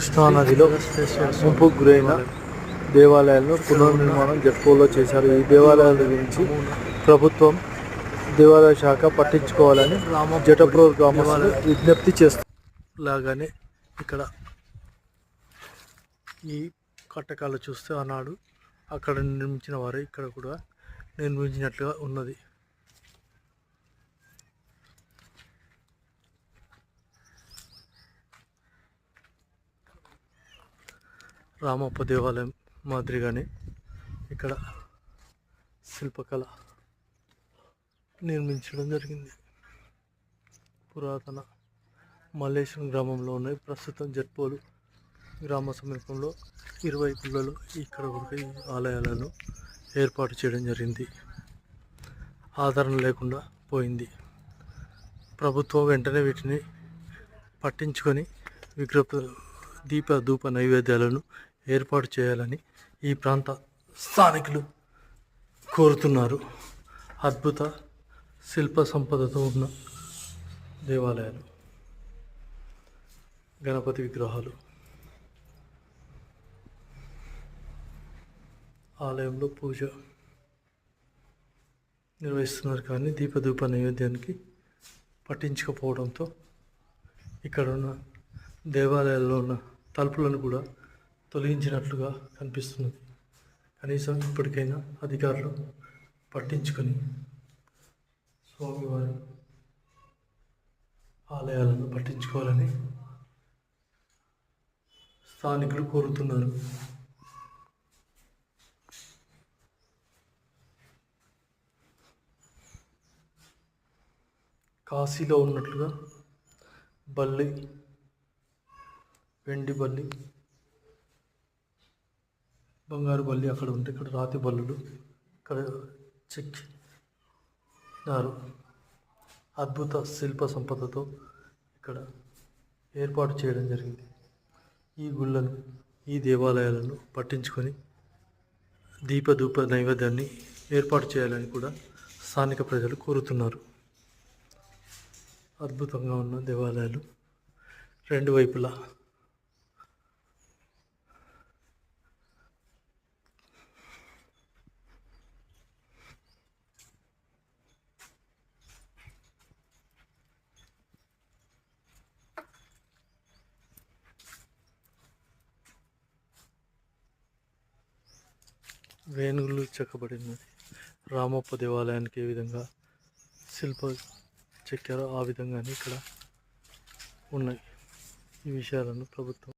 కృష్ణా నదిలో ముంపుకు గురైన దేవాలయాలను పునర్నిర్మాణం జట్కోలో చేశారు. ఈ దేవాలయాల గురించి ప్రభుత్వం దేవాలయ శాఖ పట్టించుకోవాలని జటప్రో గ్రామస్తులు విజ్ఞప్తి చేస్తారు లాగానే ఇక్కడ ఈ కట్టకాలు చూస్తే ఆనాడు అక్కడ నిర్మించిన వారు ఇక్కడ కూడా నిర్మించినట్లుగా ఉన్నది. రామప్ప దేవాలయం మాదిరిగానే ఇక్కడ శిల్పకళ నిర్మించడం జరిగింది. పురాతన మల్లేశ్వరం గ్రామంలో ఉన్నాయి. ప్రస్తుతం జట్పోలు గ్రామ సమీపంలో ఇరువైపులలో ఇక్కడ ఒక ఈ ఆలయాలను ఏర్పాటు చేయడం జరిగింది. ఆదరణ లేకుండా పోయింది. ప్రభుత్వం వెంటనే వీటిని పట్టించుకొని విగ్రహ దీప ధూప నైవేద్యాలను ఏర్పాటు చేయాలని ఈ ప్రాంత స్థానికులు కోరుతున్నారు. అద్భుత శిల్ప సంపదతో ఉన్న దేవాలయాలు గణపతి విగ్రహాలు. ఆలయంలో పూజ నిర్వహిస్తున్నారు కానీ దీపధూప నైవేద్యానికి పట్టించకపోవడంతో ఇక్కడ ఉన్న దేవాలయాల్లో ఉన్న తలుపులను కూడా తొలగించినట్లుగా కనిపిస్తున్నది. కనీసం ఇప్పటికైనా అధికారులు పట్టించుకొని స్వామివారి ఆలయాలను పట్టించుకోవాలని స్థానికులు కోరుతున్నారు. కాశీలో ఉన్నట్లుగా బల్లి వెండి బల్లి బంగారు బల్లి అక్కడ ఉంటే ఇక్కడ రాతి బల్లులు ఇక్కడ చెక్కినారు అద్భుత శిల్ప సంపదతో ఇక్కడ ఏర్పాటు చేయడం జరిగింది. ఈ గుళ్ళను ఈ దేవాలయాలను పట్టించుకొని దీపధూప నైవేద్యాన్ని ఏర్పాటు చేయాలని కూడా స్థానిక ప్రజలు కోరుతున్నారు. అద్భుతంగా ఉన్న దేవాలయాలు రెండు వైపులా వేణుగులు చెక్కబడినది. రామప్ప దేవాలయానికి ఏ విధంగా శిల్ప చెక్కారో ఆ విధంగానే ఇక్కడ ఉన్నాయి. ఈ విషయాలను ప్రభుత్వం